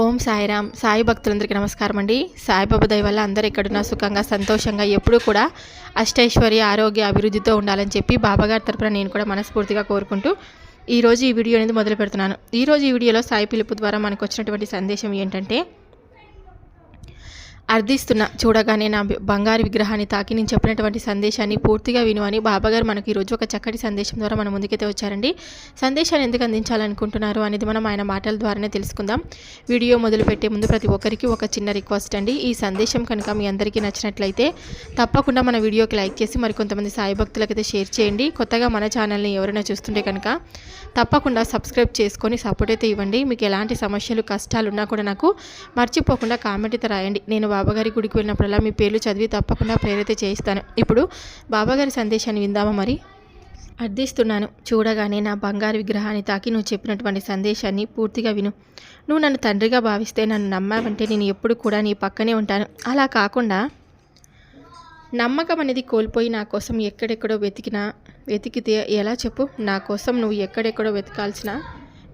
ఓం సాయిరామ్ సాయి భక్తులందరికీ నమస్కారం అండి. సాయిబాబా దయ వల్ల అందరూ ఎక్కడున్నా సుఖంగా సంతోషంగా ఎప్పుడూ కూడా అష్టైశ్వర్య ఆరోగ్య అభివృద్ధితో ఉండాలని చెప్పి బాబాగారి తరపున నేను కూడా మనస్ఫూర్తిగా కోరుకుంటూ ఈరోజు ఈ వీడియో అనేది మొదలు పెడుతున్నాను ఈరోజు ఈ వీడియోలో సాయి పిలుపు ద్వారా మనకు వచ్చినటువంటి సందేశం ఏంటంటే అర్థిస్తున్న చూడగానే నా బంగారు విగ్రహాన్ని తాకి నేను చెప్పినటువంటి సందేశాన్ని పూర్తిగా విను అని బాబాగారు మనకి ఈరోజు ఒక చక్కటి సందేశం ద్వారా మన ముందుకైతే వచ్చారండి. సందేశాన్ని ఎందుకు అందించాలనుకుంటున్నారు అనేది మనం ఆయన మాటల ద్వారానే తెలుసుకుందాం. వీడియో మొదలుపెట్టే ముందు ప్రతి ఒక్కరికి ఒక చిన్న రిక్వెస్ట్ అండి. ఈ సందేశం కనుక మీ అందరికీ నచ్చినట్లయితే తప్పకుండా మన వీడియోకి లైక్ చేసి మరికొంతమంది సాయి భక్తులకైతే షేర్ చేయండి. కొత్తగా మన ఛానల్ని ఎవరైనా చూస్తుంటే కనుక తప్పకుండా సబ్స్క్రైబ్ చేసుకొని సపోర్ట్ అయితే ఇవ్వండి. మీకు ఎలాంటి సమస్యలు కష్టాలు ఉన్నా కూడా నాకు మర్చిపోకుండా కామెంట్ అయితే రాయండి. నేను బాబాగారి గుడికి వెళ్ళినప్పుడల్లా మీ పేర్లు చదివి తప్పకుండా ప్రేరిత చేయిస్తాను. ఇప్పుడు బాబాగారి సందేశాన్ని విందామా మరి? అర్థిస్తున్నాను. చూడగానే నా బంగారు విగ్రహాన్ని తాకి నువ్వు చెప్పినటువంటి సందేశాన్ని పూర్తిగా విను. నువ్వు నన్ను తండ్రిగా భావిస్తే నన్ను నమ్మావంటే నేను ఎప్పుడు కూడా నీ పక్కనే ఉంటాను. అలా కాకుండా నమ్మకం అనేది కోల్పోయి నా కోసం ఎక్కడెక్కడో వెతికినా వెతికితే ఎలా చెప్పు? నా కోసం నువ్వు ఎక్కడెక్కడో వెతకాల్సిన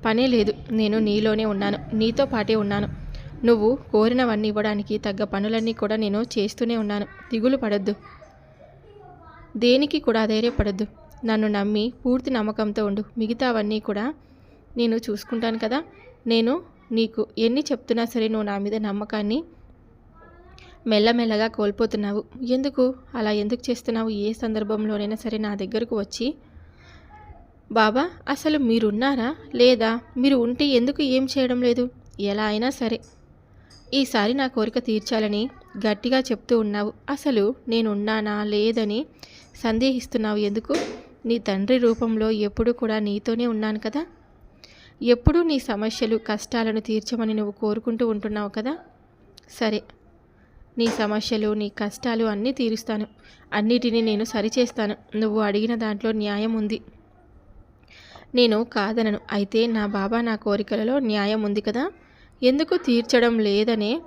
పనే లేదు. నేను నీలోనే ఉన్నాను. నీతో పాటే ఉన్నాను. నువ్వు కోరినవన్నీ ఇవ్వడానికి తగ్గ పనులన్నీ కూడా నేను చేస్తూనే ఉన్నాను. దిగులు పడొద్దు. దేనికి కూడా ధైర్యపడద్దు. నన్ను నమ్మి పూర్తి నమ్మకంతో ఉండు. మిగతావన్నీ కూడా నేను చూసుకుంటాను కదా. నేను నీకు ఎన్ని చెప్తున్నా సరే నువ్వు నా మీద నమ్మకాన్ని మెల్లమెల్లగా కోల్పోతున్నావు. ఎందుకు? అలా ఎందుకు చేస్తున్నావు? ఏ సందర్భంలోనైనా సరే నా దగ్గరకు వచ్చి బాబా అసలు మీరున్నారా? లేదా? మీరు ఉంటే ఎందుకు ఏం చేయడం లేదు? ఎలా అయినా సరే. ఈసారి నా కోరిక తీర్చాలని గట్టిగా చెప్తూ ఉన్నావు. అసలు నేనున్నానా లేదని సందేహిస్తున్నావు ఎందుకు? నీ తండ్రి రూపంలో ఎప్పుడు కూడా నీతోనే ఉన్నాను కదా? ఎప్పుడూ నీ సమస్యలు కష్టాలను తీర్చమని నువ్వు కోరుకుంటూ ఉంటున్నావు కదా? సరే నీ సమస్యలు నీ కష్టాలు అన్నీ తీరుస్తాను. అన్నిటినీ నేను సరిచేస్తాను. నువ్వు అడిగిన దాంట్లో న్యాయం ఉంది. నేను కాదనను. అయితే నా బాబా నా కోరికలలో న్యాయం ఉంది కదా? ఎందుకు తీర్చడం లేదనే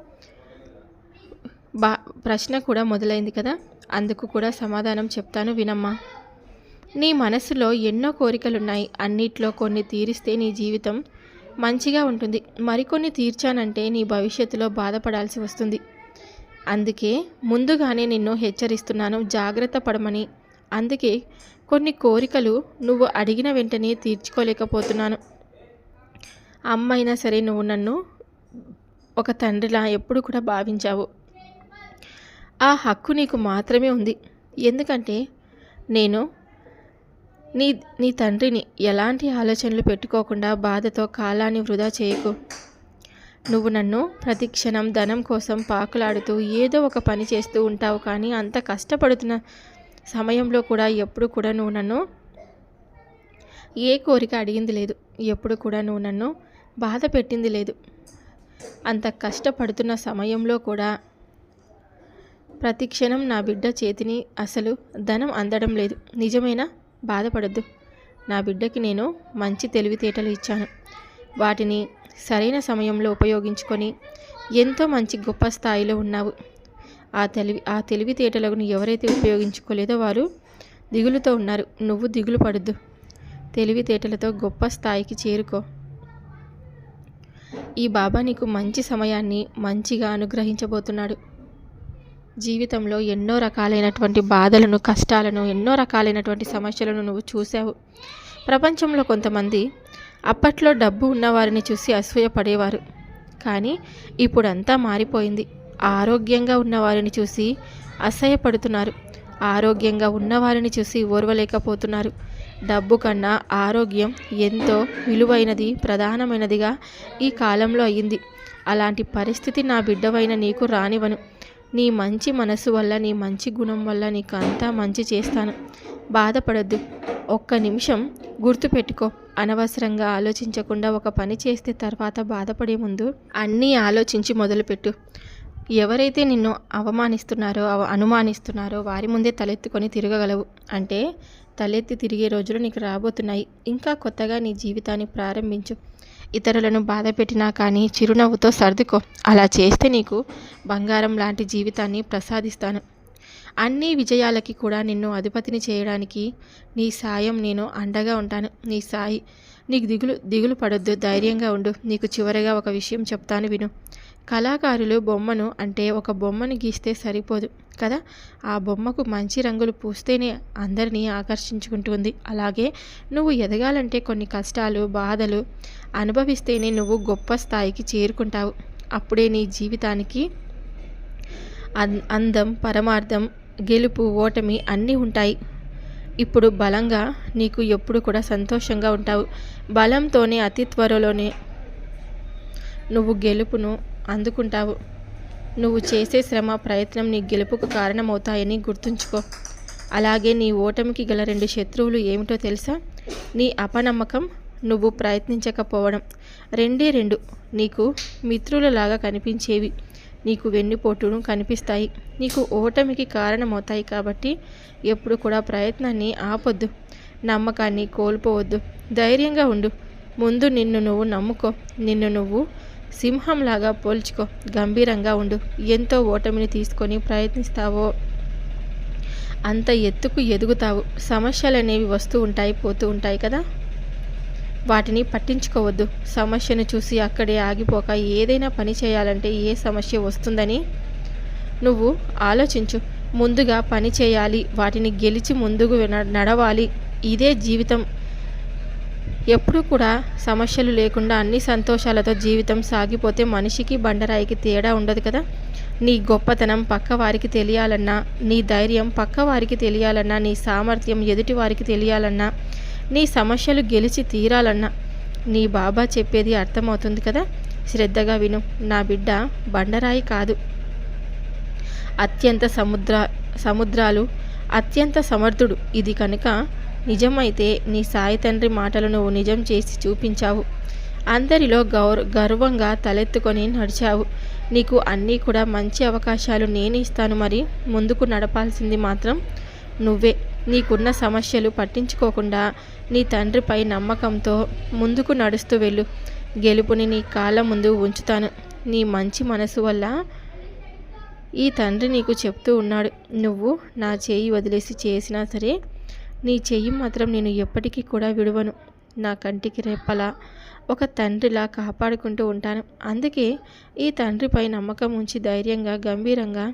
బా ప్రశ్న కూడా మొదలైంది కదా. అందుకు కూడా సమాధానం చెప్తాను వినమ్మా. నీ మనసులో ఎన్నో కోరికలున్నాయి. అన్నిట్లో కొన్ని తీరిస్తే నీ జీవితం మంచిగా ఉంటుంది. మరికొన్ని తీర్చానంటే నీ భవిష్యత్తులో బాధపడాల్సి వస్తుంది. అందుకే ముందుగానే నిన్ను హెచ్చరిస్తున్నాను. జాగ్రత్త పడమని. అందుకే కొన్ని కోరికలు నువ్వు అడిగిన వెంటనే తీర్చుకోలేకపోతున్నాను. అమ్మైనా సరే నువ్వు నన్ను ఒక తండ్రిలా ఎప్పుడు కూడా భావించావు. ఆ హక్కు నీకు మాత్రమే ఉంది. ఎందుకంటే నేను నీ నీ తండ్రిని ఎలాంటి ఆలోచనలు పెట్టుకోకుండా బాధతో కాలాన్ని వృధా చేయకు. నువ్వు నన్ను ప్రతిక్షణం ధనం కోసం పాకులాడుతూ ఏదో ఒక పని చేస్తూ ఉంటావు కానీ అంత కష్టపడుతున్న సమయంలో కూడా ఎప్పుడు కూడా నువ్వు నన్ను ఏ కోరిక అడిగింది లేదు. ఎప్పుడు కూడా నువ్వు నన్ను బాధ పెట్టింది లేదు. అంత కష్టపడుతున్న సమయంలో కూడా ప్రతి క్షణం నా బిడ్డ చేతిని అసలు ధనం అందడం లేదు. నిజమేనా? బాధపడద్దు. నా బిడ్డకి నేను మంచి తెలివితేటలు ఇచ్చాను. వాటిని సరైన సమయంలో ఉపయోగించుకొని ఎంతో మంచి గొప్ప స్థాయిలో ఉన్నావు. ఆ తెలివి ఆ తెలివితేటలను ఎవరైతే ఉపయోగించుకోలేదో వారు దిగులుతో ఉన్నారు. నువ్వు దిగులు పడద్దు తెలివితేటలతో గొప్ప స్థాయికి చేరుకో. ఈ బాబా నీకు మంచి సమయాన్ని మంచిగా అనుగ్రహించబోతున్నాడు. జీవితంలో ఎన్నో రకాలైనటువంటి బాధలను కష్టాలను ఎన్నో రకాలైనటువంటి సమస్యలను నువ్వు చూసావు ప్రపంచంలో కొంతమంది అప్పట్లో డబ్బు ఉన్నవారిని చూసి అసూయపడేవారు. కానీ ఇప్పుడంతా మారిపోయింది. ఆరోగ్యంగా ఉన్నవారిని చూసి అసహ్యపడుతున్నారు. ఆరోగ్యంగా ఉన్నవారిని చూసి ఓర్వలేకపోతున్నారు. డబ్బు కన్నా ఆరోగ్యం ఎంతో విలువైనది ప్రధానమైనదిగా ఈ కాలంలో అయ్యింది అలాంటి పరిస్థితి నా బిడ్డవైన నీకు రానివను నీ మంచి మనసు వల్ల నీ మంచి గుణం వల్ల నీకు అంతా మంచి చేస్తాను. బాధపడద్దు. ఒక్క నిమిషం గుర్తుపెట్టుకో. అనవసరంగా ఆలోచించకుండా ఒక పని చేస్తే తర్వాత బాధపడే ముందు అన్నీ ఆలోచించి మొదలుపెట్టు. ఎవరైతే నిన్ను అవమానిస్తున్నారో అవ అనుమానిస్తున్నారో వారి ముందే తలెత్తుకొని తిరగగలవు. అంటే తలెత్తి తిరిగే రోజులు నీకు రాబోతున్నాయి. ఇంకా కొత్తగా నీ జీవితాన్ని ప్రారంభించు. ఇతరులను బాధ పెట్టినా కానీ చిరునవ్వుతో సర్దుకో. అలా చేస్తే నీకు బంగారం లాంటి జీవితాన్ని ప్రసాదిస్తాను. అన్ని విజయాలకి కూడా నిన్ను అధిపతిని చేయడానికి నీ సాయం నేను అండగా ఉంటాను. నీ సాయి నీకు దిగులు దిగులు పడొద్దు. ధైర్యంగా ఉండు. నీకు చివరిగా ఒక విషయం చెప్తాను విను. కళాకారులు బొమ్మను అంటే ఒక బొమ్మను గీస్తే సరిపోదు కదా? ఆ బొమ్మకు మంచి రంగులు పూస్తేనే అందరినీ ఆకర్షించుకుంటుంది అలాగే నువ్వు ఎదగాలంటే కొన్ని కష్టాలు బాధలు అనుభవిస్తేనే నువ్వు గొప్ప స్థాయికి చేరుకుంటావు. అప్పుడే నీ జీవితానికి అందం పరమార్థం గెలుపు ఓటమి అన్నీ ఉంటాయి. ఇప్పుడు బలంగా నీకు ఎప్పుడు కూడా సంతోషంగా ఉంటావు. బలంతోనే అతి త్వరలోనే నువ్వు గెలుపును అందుకుంటావు. నువ్వు చేసే శ్రమ ప్రయత్నం నీ గెలుపుకు కారణమవుతాయని గుర్తుంచుకో. అలాగే నీ ఓటమికి గల రెండు శత్రువులు ఏమిటో తెలుసా? నీ అపనమ్మకం నువ్వు ప్రయత్నించకపోవడం. రెండే రెండు. నీకు మిత్రులలాగా కనిపించేవి. నీకు వెన్నుపోటును కనిపిస్తాయి. నీకు ఓటమికి కారణమవుతాయి కాబట్టి ఎప్పుడు కూడా ప్రయత్నాన్ని ఆపొద్దు. నమ్మకాన్ని కోల్పోవద్దు. ధైర్యంగా ఉండు. ముందు నిన్ను నువ్వు నమ్ముకో. నిన్ను నువ్వు సింహంలాగా పోల్చుకో. గంభీరంగా ఉండు. ఎంతో ఓటమిని తీసుకొని ప్రయత్నిస్తావో? అంత ఎత్తుకు ఎదుగుతావు. సమస్యలు అనేవి వస్తూ ఉంటాయి పోతూ ఉంటాయి కదా? వాటిని పట్టించుకోవద్దు. సమస్యను చూసి అక్కడే ఆగిపోక ఏదైనా పని చేయాలంటే ఏ సమస్య వస్తుందని నువ్వు ఆలోచించు. ముందుగా పని చేయాలి. వాటిని గెలిచి ముందుకు నడవాలి. ఇదే జీవితం. ఎప్పుడు కూడా సమస్యలు లేకుండా అన్ని సంతోషాలతో జీవితం సాగిపోతే మనిషికి బండరాయికి తేడా ఉండదు కదా? నీ గొప్పతనం పక్కవారికి తెలియాలన్నా నీ ధైర్యం పక్కవారికి తెలియాలన్నా నీ సామర్థ్యం ఎదుటి వారికి తెలియాలన్నా నీ సమస్యలు గెలిచి తీరాలన్నా నీ బాబా చెప్పేది అర్థమవుతుంది కదా? శ్రద్ధగా విను. నా బిడ్డ బండరాయి కాదు. అత్యంత సముద్ర సముద్రాలు అత్యంత సమర్థుడు. ఇది కనుక నిజమైతే నీ సాయి తండ్రి మాటలు నువ్వు నిజం చేసి చూపించావు. అందరిలో గౌర గర్వంగా తలెత్తుకొని నడిచావు. నీకు అన్నీ కూడా మంచి అవకాశాలు నేను ఇస్తాను మరి. ముందుకు నడపాల్సింది మాత్రం నువ్వే. నీకున్న సమస్యలు పట్టించుకోకుండా నీ తండ్రిపై నమ్మకంతో ముందుకు నడుస్తూ వెళ్ళు. గెలుపుని నీ కాళ్ళ ముందు ఉంచుతాను. నీ మంచి మనసు వల్ల ఈ తండ్రి నీకు చెప్తూ ఉన్నాడు. నువ్వు నా చేయి వదిలేసి చేసినా సరే నీ చెయ్యి మాత్రం నేను ఎప్పటికీ కూడా విడవను. నా కంటికి రెప్పలా ఒక తండ్రిలా కాపాడుకుంటూ ఉంటాను. అందుకే ఈ తండ్రిపై నమ్మకం ఉంచి ధైర్యంగా గంభీరంగా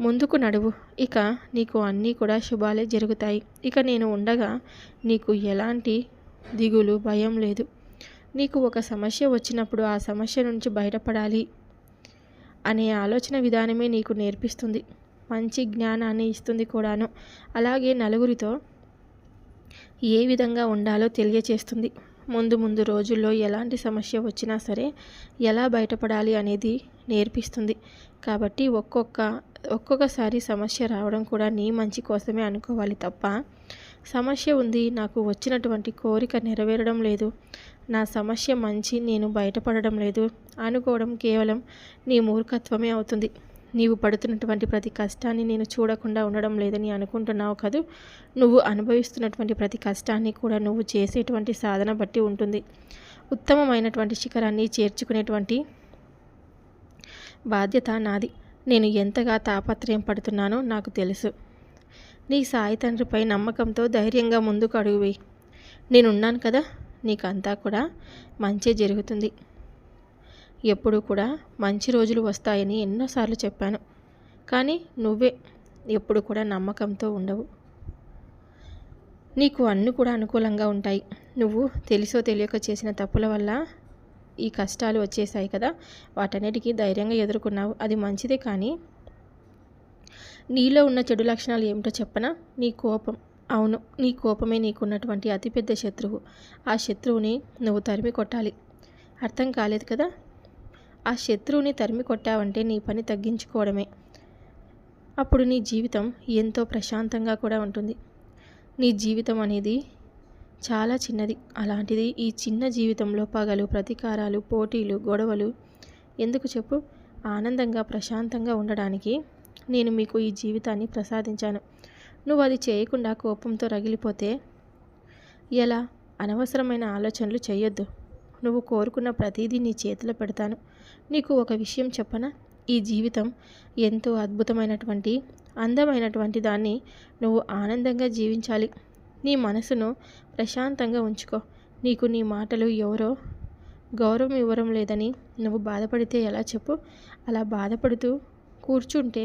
ముందుకు నడువు. ఇక నీకు అన్నీ కూడా శుభాలే జరుగుతాయి. ఇక నేను ఉండగా నీకు ఎలాంటి దిగులు భయం లేదు. నీకు ఒక సమస్య వచ్చినప్పుడు ఆ సమస్య నుంచి బయటపడాలి అనే ఆలోచన విధానమే నీకు నేర్పిస్తుంది. మంచి జ్ఞానాన్ని ఇస్తుంది కూడాను. అలాగే నలుగురితో ఏ విధంగా ఉండాలో తెలియచేస్తుంది. ముందు ముందు రోజుల్లో ఎలాంటి సమస్య వచ్చినా సరే ఎలా బయటపడాలి అనేది నేర్పిస్తుంది. కాబట్టి ఒక్కొక్క ఒక్కొక్కసారి సమస్య రావడం కూడా నీ మంచి కోసమే అనుకోవాలి తప్ప సమస్య ఉంది నాకు వచ్చినటువంటి కోరిక నెరవేరడం లేదు నా సమస్య మంచి నేను బయటపడడం లేదు అనుకోవడం కేవలం నీ మూర్ఖత్వమే అవుతుంది. నీవు పడుతున్నటువంటి ప్రతి కష్టాన్ని నేను చూడకుండా ఉండడం లేదని అనుకుంటున్నావు కదూ? నువ్వు అనుభవిస్తున్నటువంటి ప్రతి కష్టాన్ని కూడా నువ్వు చేసేటువంటి సాధన బట్టి ఉంటుంది. ఉత్తమమైనటువంటి శిఖరాన్ని చేర్చుకునేటువంటి బాధ్యత నాది. నేను ఎంతగా తాపత్రయం పడుతున్నానో నాకు తెలుసు. నీ సాయి తండ్రిపై నమ్మకంతో ధైర్యంగా ముందుకు అడుగువి నేనున్నాను కదా నీకంతా కూడా మంచి జరుగుతుంది. ఎప్పుడు కూడా మంచి రోజులు వస్తాయని ఎన్నోసార్లు చెప్పాను. కానీ నువ్వే ఎప్పుడు కూడా నమ్మకంతో ఉండవు. నీకు అన్నీ కూడా అనుకూలంగా ఉంటాయి. నువ్వు తెలుసో తెలియక చేసిన తప్పుల వల్ల ఈ కష్టాలు వచ్చేసాయి కదా. వాటన్నిటికీ ధైర్యంగా ఎదుర్కొన్నావు. అది మంచిదే కానీ నీలో ఉన్న చెడు లక్షణాలు ఏమిటో చెప్పనా? నీ కోపం. అవును నీ కోపమే నీకున్నటువంటి అతిపెద్ద శత్రువు. ఆ శత్రువుని నువ్వు తరిమి కొట్టాలి అర్థం కాలేదు కదా? ఆ శత్రువుని తరిమి కొట్టావంటే నీ పని తగ్గించుకోవడమే. అప్పుడు నీ జీవితం ఎంతో ప్రశాంతంగా కూడా ఉంటుంది. నీ జీవితం అనేది చాలా చిన్నది. అలాంటిది ఈ చిన్న జీవితంలో పగలు ప్రతీకారాలు పోటీలు గొడవలు ఎందుకు చెప్పు? ఆనందంగా ప్రశాంతంగా ఉండడానికి నేను మీకు ఈ జీవితాన్ని ప్రసాదించాను. నువ్వు అది చేయకుండా కోపంతో రగిలిపోతే ఎలా? అనవసరమైన ఆలోచనలు చేయొద్దు. నువ్వు కోరుకున్న ప్రతిదీ నీ చేతిలో పెడతాను. నీకు ఒక విషయం చెప్పనా? ఈ జీవితం ఎంతో అద్భుతమైనటువంటి అందమైనటువంటి దాన్ని నువ్వు ఆనందంగా జీవించాలి. నీ మనసును ప్రశాంతంగా ఉంచుకో. నీకు నీ మాటలు ఎవరో గౌరవం ఇవ్వడం లేదని నువ్వు బాధపడితే ఎలా చెప్పు? అలా బాధపడుతూ కూర్చుంటే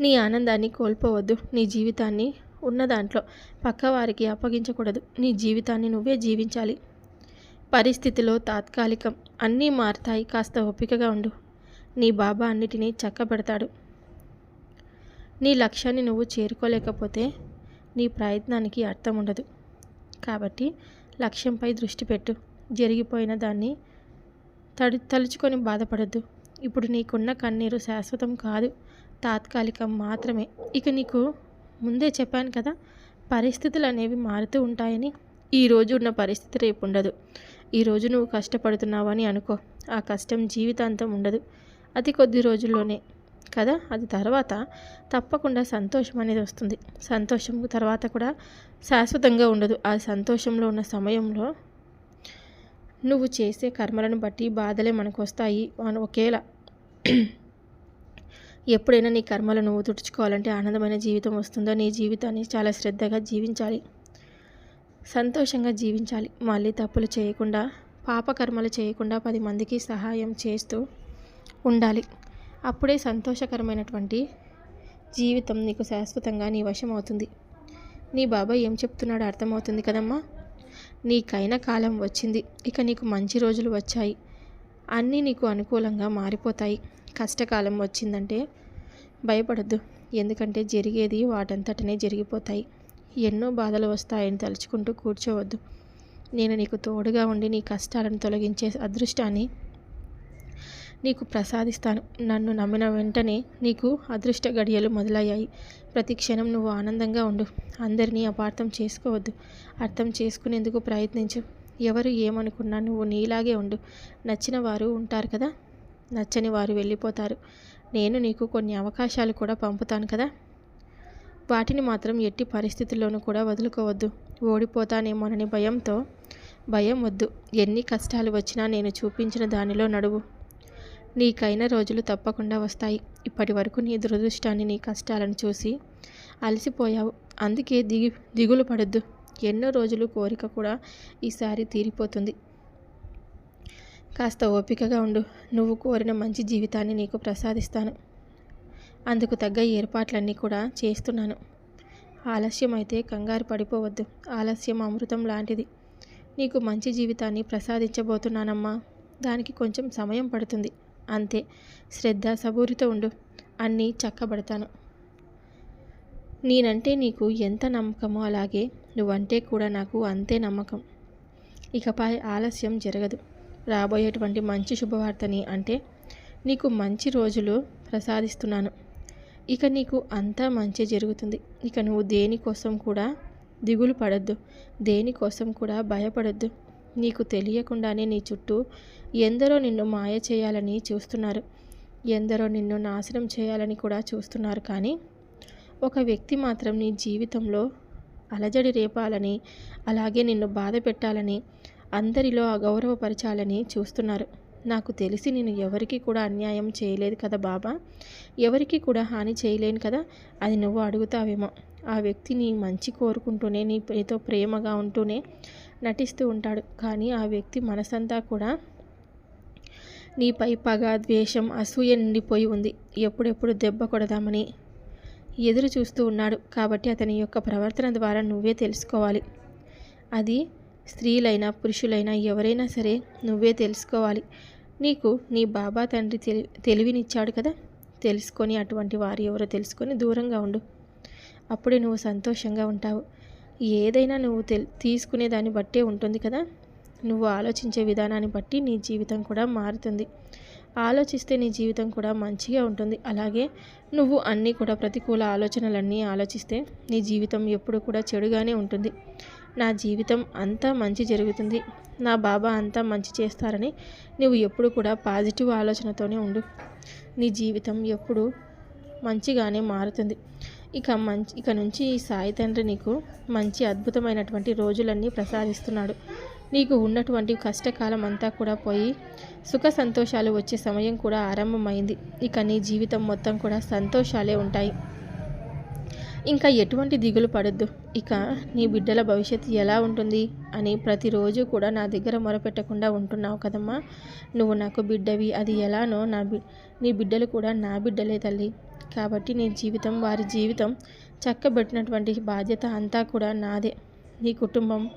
నీ ఆనందాన్ని కోల్పోవద్దు. నీ జీవితాన్ని ఉన్న దాంట్లో పక్కవారికి అప్పగించకూడదు. నీ జీవితాన్ని నువ్వే జీవించాలి. పరిస్థితిలో తాత్కాలికం. అన్నీ మారుతాయి. కాస్త ఓపికగా ఉండు. నీ బాబా అన్నిటినీ చక్కబెడతాడు. నీ లక్ష్యాన్ని నువ్వు చేరుకోలేకపోతే నీ ప్రయత్నానికి అర్థం ఉండదు. కాబట్టి లక్ష్యంపై దృష్టి పెట్టు. జరిగిపోయిన దాన్ని తడు తలుచుకొని బాధపడద్దు. ఇప్పుడు నీకున్న కన్నీరు శాశ్వతం కాదు. తాత్కాలికం మాత్రమే. ఇక నీకు ముందే చెప్పాను కదా పరిస్థితులు అనేవి మారుతూ ఉంటాయని. ఈరోజు ఉన్న పరిస్థితి రేపు ఉండదు ఈరోజు నువ్వు కష్టపడుతున్నావని అనుకో. ఆ కష్టం జీవితాంతం ఉండదు. అతి కొద్ది రోజుల్లోనే. కదా? అది తర్వాత తప్పకుండా సంతోషం అనేది వస్తుంది. సంతోషం తర్వాత కూడా శాశ్వతంగా ఉండదు. ఆ సంతోషంలో ఉన్న సమయంలో నువ్వు చేసే కర్మలను బట్టి బాధలే మనకు వస్తాయి. అని ఒకేలా ఎప్పుడైనా నీ కర్మలు నువ్వు తుడుచుకోవాలంటే ఆనందమైన జీవితం వస్తుందో నీ జీవితాన్ని చాలా శ్రద్ధగా జీవించాలి. సంతోషంగా జీవించాలి. మళ్ళీ తప్పులు చేయకుండా పాపకర్మలు చేయకుండా పది మందికి సహాయం చేస్తూ ఉండాలి. అప్పుడే సంతోషకరమైనటువంటి జీవితం నీకు శాశ్వతంగా నీ వశం అవుతుంది నీ బాబాయ్ ఏం చెప్తున్నాడో అర్థమవుతుంది కదమ్మా? నీకైన కాలం వచ్చింది. ఇక నీకు మంచి రోజులు వచ్చాయి. అన్నీ నీకు అనుకూలంగా మారిపోతాయి. కష్టకాలం వచ్చిందంటే భయపడద్దు. ఎందుకంటే జరిగేది వాటంతటనే జరిగిపోతాయి. ఎన్నో బాధలు వస్తాయని తలుచుకుంటూ కూర్చోవద్దు. నేను నీకు తోడుగా ఉండి నీ కష్టాలను తొలగించే అదృష్టాన్ని నీకు ప్రసాదిస్తాను. నన్ను నమ్మిన వెంటనే నీకు అదృష్ట గడియలు మొదలయ్యాయి. ప్రతి క్షణం నువ్వు ఆనందంగా ఉండు. అందరినీ అపార్థం చేసుకోవద్దు. అర్థం చేసుకునేందుకు ప్రయత్నించు. ఎవరు ఏమనుకున్నా నువ్వు నీలాగే ఉండు. నచ్చిన వారు ఉంటారు కదా? నచ్చని వారు వెళ్ళిపోతారు. నేను నీకు కొన్ని అవకాశాలు కూడా పంపుతాను కదా? వాటిని మాత్రం ఎట్టి పరిస్థితుల్లోనూ కూడా వదులుకోవద్దు. ఓడిపోతానేమోనని భయంతో. భయం వద్దు. ఎన్ని కష్టాలు వచ్చినా నేను చూపించిన దానిలో నడువు. నీకైన రోజులు తప్పకుండా వస్తాయి. ఇప్పటి వరకు నీ దురదృష్టాన్ని నీ కష్టాలను చూసి అలసిపోయావు. అందుకే దిగి దిగులు పడద్దు. ఎన్నో రోజులు కోరిక కూడా ఈసారి తీరిపోతుంది. కాస్త ఓపికగా ఉండు. నువ్వు కోరిన మంచి జీవితాన్ని నీకు ప్రసాదిస్తాను. అందుకు తగ్గ ఏర్పాట్లన్నీ కూడా చేస్తున్నాను. ఆలస్యం అయితే కంగారు పడిపోవద్దు. ఆలస్యం అమృతం లాంటిది. నీకు మంచి జీవితాన్ని ప్రసాదించబోతున్నానమ్మా. దానికి కొంచెం సమయం పడుతుంది. అంతే. శ్రద్ధ సబూరితో ఉండు. అన్నీ చక్కబడతాను. నేనంటే నీకు ఎంత నమ్మకమో అలాగే నువ్వంటే కూడా నాకు అంతే నమ్మకం. ఇకపై ఆలస్యం జరగదు. రాబోయేటువంటి మంచి శుభవార్తని అంటే నీకు మంచి రోజులు ప్రసాదిస్తున్నాను. ఇక నీకు అంతా మంచి జరుగుతుంది. ఇక నువ్వు దేనికోసం కూడా దిగులు పడద్దు. దేనికోసం కూడా భయపడద్దు. నీకు తెలియకుండానే నీ చుట్టూ ఎందరో నిన్ను మాయ చేయాలని చూస్తున్నారు. ఎందరో నిన్ను నాశనం చేయాలని కూడా చూస్తున్నారు. కానీ ఒక వ్యక్తి మాత్రం నీ జీవితంలో అలజడి రేపాలని అలాగే నిన్ను బాధ పెట్టాలని అందరిలో అగౌరవపరచాలని చూస్తున్నారు. నాకు తెలిసి నేను ఎవరికి కూడా అన్యాయం చేయలేదు కదా బాబా? ఎవరికి కూడా హాని చేయలేను కదా? అది నువ్వు అడుగుతావేమో. ఆ వ్యక్తిని మంచి కోరుకుంటూనే నీ నీతో ప్రేమగా ఉంటూనే నటిస్తూ ఉంటాడు. కానీ ఆ వ్యక్తి మనసంతా కూడా నీపై పగ ద్వేషం అసూయ నిండిపోయి ఉంది. ఎప్పుడెప్పుడు దెబ్బ కొడదామని ఎదురు చూస్తూ ఉన్నాడు. కాబట్టి అతని యొక్క ప్రవర్తన ద్వారా నువ్వే తెలుసుకోవాలి. అది స్త్రీలైనా పురుషులైనా ఎవరైనా సరే నువ్వే తెలుసుకోవాలి. నీకు నీ బాబా తండ్రి తెలి తెలివినిచ్చాడు కదా? తెలుసుకొని అటువంటి వారు ఎవరో తెలుసుకొని దూరంగా ఉండు. అప్పుడే నువ్వు సంతోషంగా ఉంటావు. ఏదైనా నువ్వు తెల్ తీసుకునే దాన్ని బట్టే ఉంటుంది కదా? నువ్వు ఆలోచించే విధానాన్ని బట్టి నీ జీవితం కూడా మారుతుంది. ఆలోచిస్తే నీ జీవితం కూడా మంచిగా ఉంటుంది. అలాగే నువ్వు అన్నీ కూడా ప్రతికూల ఆలోచనలన్నీ ఆలోచిస్తే నీ జీవితం ఎప్పుడు కూడా చెడుగానే ఉంటుంది. నా జీవితం అంతా మంచి జరుగుతుంది. నా బాబా అంతా మంచి చేస్తారని నువ్వు ఎప్పుడు కూడా పాజిటివ్ ఆలోచనతోనే ఉండు. నీ జీవితం ఎప్పుడు మంచిగానే మారుతుంది. ఇక మంచి ఇక నుంచి ఈ సాయి తండ్రి నీకు మంచి అద్భుతమైనటువంటి రోజులన్నీ ప్రసాదిస్తున్నాడు. నీకు ఉన్నటువంటి కష్టకాలం అంతా కూడా పోయి సుఖ సంతోషాలు వచ్చే సమయం కూడా ఆరంభమైంది. ఇక నీ జీవితం మొత్తం కూడా సంతోషాలే ఉంటాయి. ఇంకా ఎటువంటి దిగులు పడద్దు. ఇక నీ బిడ్డల భవిష్యత్తు ఎలా ఉంటుంది అని ప్రతిరోజు కూడా నా దగ్గర మొరపెట్టకుండా ఉంటున్నావు కదమ్మా. నువ్వు నాకు బిడ్డవి. అది ఎలానో నా బి నీ బిడ్డలు కూడా నా బిడ్డలే తల్లి. కాబట్టి నీ జీవితం వారి జీవితం చక్కబెట్టినటువంటి బాధ్యత అంతా కూడా నాదే. నీ కుటుంబం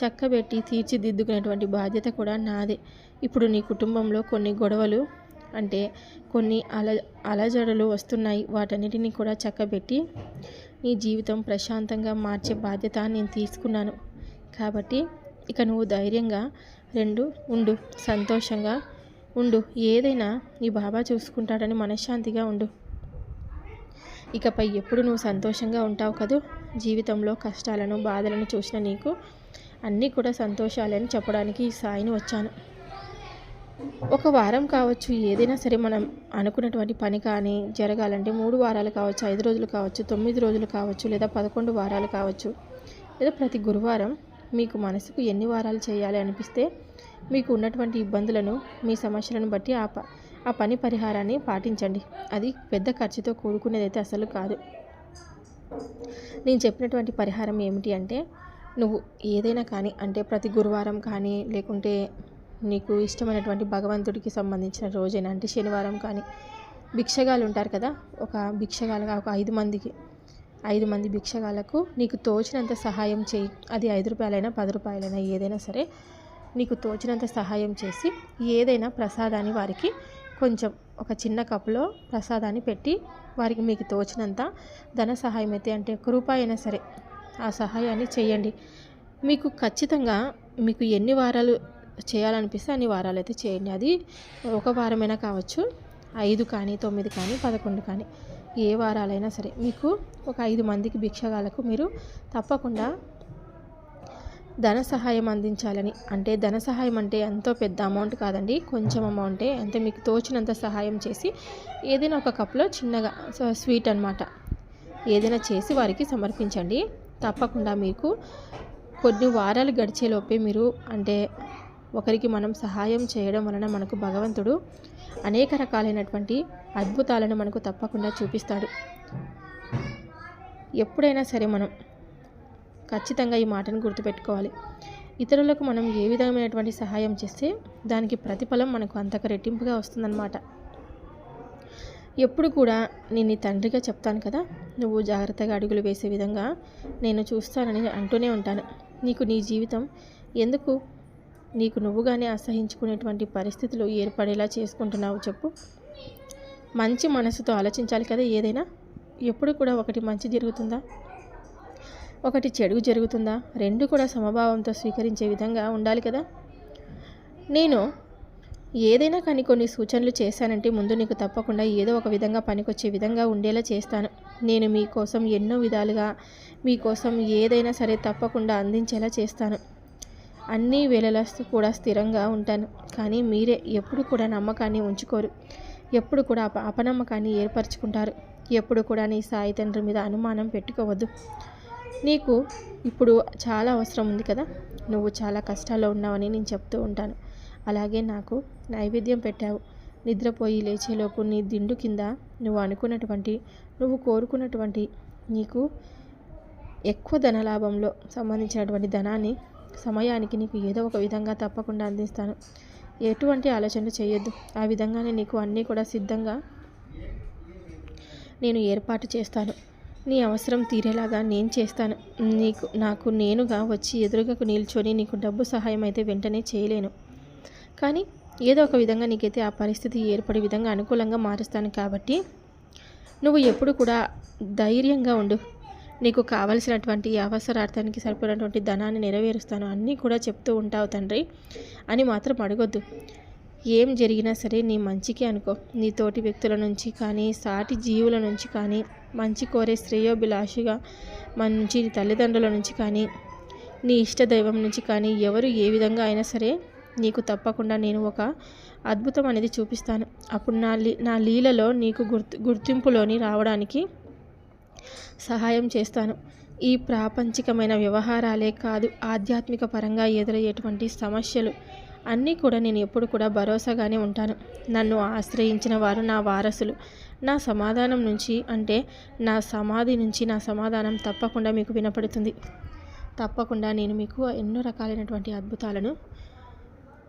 చక్కబెట్టి తీర్చిదిద్దుకునేటువంటి బాధ్యత కూడా నాదే. ఇప్పుడు నీ కుటుంబంలో కొన్ని గొడవలు అంటే కొన్ని అల అలజడలు వస్తున్నాయి. వాటన్నిటిని కూడా చక్కబెట్టి నీ జీవితం ప్రశాంతంగా మార్చే బాధ్యత నేను తీసుకున్నాను. కాబట్టి ఇక నువ్వు ధైర్యంగా రెండు ఉండు సంతోషంగా ఉండు. ఏదైనా నీ బాబా చూసుకుంటాడని మనశ్శాంతిగా ఉండు. ఇకపై ఎప్పుడు నువ్వు సంతోషంగా ఉంటావు కదూ? జీవితంలో కష్టాలను బాధలను చూసిన నీకు అన్నీ కూడా సంతోషాలని చెప్పడానికి ఈ సాయిని వచ్చాను. ఒక వారం కావచ్చు ఏదైనా సరే మనం అనుకున్నటువంటి పని కానీ జరగాలంటే మూడు వారాలు కావచ్చు ఐదు రోజులు కావచ్చు తొమ్మిది రోజులు కావచ్చు లేదా పదకొండు వారాలు కావచ్చు లేదా ప్రతి గురువారం మీకు మనసుకు ఎన్ని వారాలు చేయాలి అనిపిస్తే మీకు ఉన్నటువంటి ఇబ్బందులను మీ సమస్యలను బట్టి ఆ ప ఆ పని పరిహారాన్ని పాటించండి. అది పెద్ద ఖర్చుతో కూడుకునేదైతే అసలు కాదు. నేను చెప్పినటువంటి పరిహారం ఏమిటి అంటే నువ్వు ఏదైనా కానీ అంటే ప్రతి గురువారం కానీ లేకుంటే నీకు ఇష్టమైనటువంటి భగవంతుడికి సంబంధించిన రోజైనా అంటే శనివారం కానీ భిక్షగాలు ఉంటారు కదా ఒక భిక్షగాలుగా ఒక ఐదు మందికి ఐదు మంది భిక్షగాలకు నీకు తోచినంత సహాయం చేయి. అది ఐదు రూపాయలైనా పది రూపాయలైనా ఏదైనా సరే నీకు తోచినంత సహాయం చేసి ఏదైనా ప్రసాదాన్ని వారికి కొంచెం ఒక చిన్న కప్పులో ప్రసాదాన్ని పెట్టి వారికి మీకు తోచినంత ధన సహాయం అయితే అంటే ఒక రూపాయి అయినా సరే ఆ సహాయాన్ని చేయండి. మీకు ఖచ్చితంగా మీకు ఎన్ని వారాలు చేయాలనిపిస్తే అన్ని వారాలు అయితే చేయండి. అది ఒక వారమైనా కావచ్చు. ఐదు కానీ తొమ్మిది కానీ పదకొండు కానీ ఏ వారాలైనా సరే మీకు ఒక ఐదు మందికి భిక్షగాలకు మీరు తప్పకుండా ధన సహాయం అందించాలని. అంటే ధన సహాయం అంటే ఎంతో పెద్ద అమౌంట్ కాదండి. కొంచెం అమౌంటే అంటే మీకు తోచినంత సహాయం చేసి ఏదైనా ఒక కప్లో చిన్నగా స్వీట్ అనమాట ఏదైనా చేసి వారికి సమర్పించండి. తప్పకుండా మీకు కొన్ని వారాలు గడిచేలోపే మీరు అంటే ఒకరికి మనం సహాయం చేయడం వలన మనకు భగవంతుడు అనేక రకాలైనటువంటి అద్భుతాలను మనకు తప్పకుండా చూపిస్తాడు. ఎప్పుడైనా సరే మనం ఖచ్చితంగా ఈ మాటను గుర్తుపెట్టుకోవాలి. ఇతరులకు మనం ఏ విధమైనటువంటి సహాయం చేస్తే దానికి ప్రతిఫలం మనకు అంతక రెట్టింపుగా వస్తుందన్నమాట. ఎప్పుడు కూడా నేను నీ తండ్రిగా చెప్తాను కదా నువ్వు జాగ్రత్తగా అడుగులు వేసే విధంగా నేను చూస్తానని అంటూనే ఉంటాను. నీకు నీ జీవితం ఎందుకు నీకు నువ్వుగానే అసహించుకునేటువంటి పరిస్థితులు ఏర్పడేలా చేసుకుంటున్నావు చెప్పు. మంచి మనసుతో ఆలోచించాలి కదా ఏదైనా? ఎప్పుడు కూడా ఒకటి మంచి జరుగుతుందా? ఒకటి చెడు జరుగుతుందా? రెండు కూడా సమభావంతో స్వీకరించే విధంగా ఉండాలి కదా. నేను ఏదైనా కానీ కొన్ని సూచనలు చేశానంటే ముందు నీకు తప్పకుండా ఏదో ఒక విధంగా పనికొచ్చే విధంగా ఉండేలా చేస్తాను. నేను మీకోసం ఎన్నో విధాలుగా మీకోసం ఏదైనా సరే తప్పకుండా అందించేలా చేస్తాను. అన్ని వేళలా కూడా స్థిరంగా ఉంటాను. కానీ మీరే ఎప్పుడు కూడా నమ్మకాన్ని ఉంచుకోరు. ఎప్పుడు కూడా అప అపనమ్మకాన్ని ఏర్పరచుకుంటారు. ఎప్పుడు కూడా నీ సాయి తండ్రి మీద అనుమానం పెట్టుకోవద్దు. నీకు ఇప్పుడు చాలా అవసరం ఉంది కదా? నువ్వు చాలా కష్టాల్లో ఉన్నావని నేను చెప్తూ ఉంటాను. అలాగే నాకు నైవేద్యం పెట్టావు. నిద్రపోయి లేచేలోపు నీ దిండు కింద నువ్వు అనుకున్నటువంటి నువ్వు కోరుకున్నటువంటి నీకు ఎక్కువ ధనలాభంలో సంబంధించినటువంటి ధనాన్ని సమయానికి నీకు ఏదో ఒక విధంగా తప్పకుండా అందిస్తాను. ఎటువంటి ఆలోచన చేయొద్దు. ఆ విధంగానే నీకు అన్నీ కూడా సిద్ధంగా నేను ఏర్పాటు చేస్తాను. నీ అవసరం తీరేలాగా నేను చేస్తాను. నీకు నాకు నేనుగా వచ్చి ఎదురుగా నిల్చొని నీకు డబ్బు సహాయం అయితే వెంటనే చేయలేను. కానీ ఏదో ఒక విధంగా నీకైతే ఆ పరిస్థితి ఏర్పడే విధంగా అనుకూలంగా మారుస్తాను కాబట్టి నువ్వు ఎప్పుడు కూడా ధైర్యంగా ఉండు. నీకు కావలసినటువంటి అవసరార్థానికి సరిపడినటువంటి ధనాన్ని నెరవేరుస్తాను అన్నీ కూడా చెప్తూ ఉంటావు తండ్రి అని మాత్రం అడగొద్దు. ఏం జరిగినా సరే నీ మంచికి అనుకో. నీ తోటి వ్యక్తుల నుంచి కానీ సాటి జీవుల నుంచి కానీ మంచి కోరే శ్రేయోభిలాషిగా మన నుంచి నీ తల్లిదండ్రుల నుంచి కానీ నీ ఇష్ట దైవం నుంచి కానీ ఎవరు ఏ విధంగా అయినా సరే నీకు తప్పకుండా నేను ఒక అద్భుతం అనేది చూపిస్తాను. అప్పుడు నా లీ నా లీలలో నీకు గుర్తు గుర్తింపులోని రావడానికి సహాయం చేస్తాను. ఈ ప్రాపంచికమైన వ్యవహారాలే కాదు ఆధ్యాత్మిక పరంగా ఎదురయ్యేటువంటి సమస్యలు. అన్నీ కూడా నేను ఎప్పుడు కూడా భరోసాగానే ఉంటాను. నన్ను ఆశ్రయించిన వారు నా వారసులు. నా సమాధానం నుంచి అంటే నా సమాధి నుంచి నా సమాధానం తప్పకుండా మీకు వినపడుతుంది. తప్పకుండా నేను మీకు ఎన్నో రకాలైనటువంటి అద్భుతాలను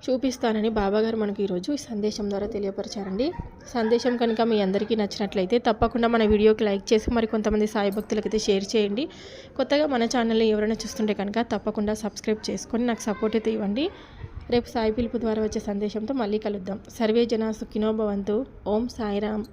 చూపిస్తానని బాబాగారు మనకు ఈరోజు ఈ సందేశం ద్వారా తెలియపరిచారండి. సందేశం కనుక మీ అందరికీ నచ్చినట్లయితే తప్పకుండా మన వీడియోకి లైక్ చేసి మరి కొంతమంది సాయి భక్తులకైతే షేర్ చేయండి. కొత్తగా మన ఛానల్ని ఎవరైనా చూస్తుంటే కనుక తప్పకుండా సబ్స్క్రైబ్ చేసుకొని నాకు సపోర్ట్ అయితే ఇవ్వండి. రేపు సాయి పిలుపు ద్వారా వచ్చే సందేశంతో మళ్ళీ కలుద్దాం. సర్వే జన సుఖినో భవంతు. ఓం సాయిరామ్.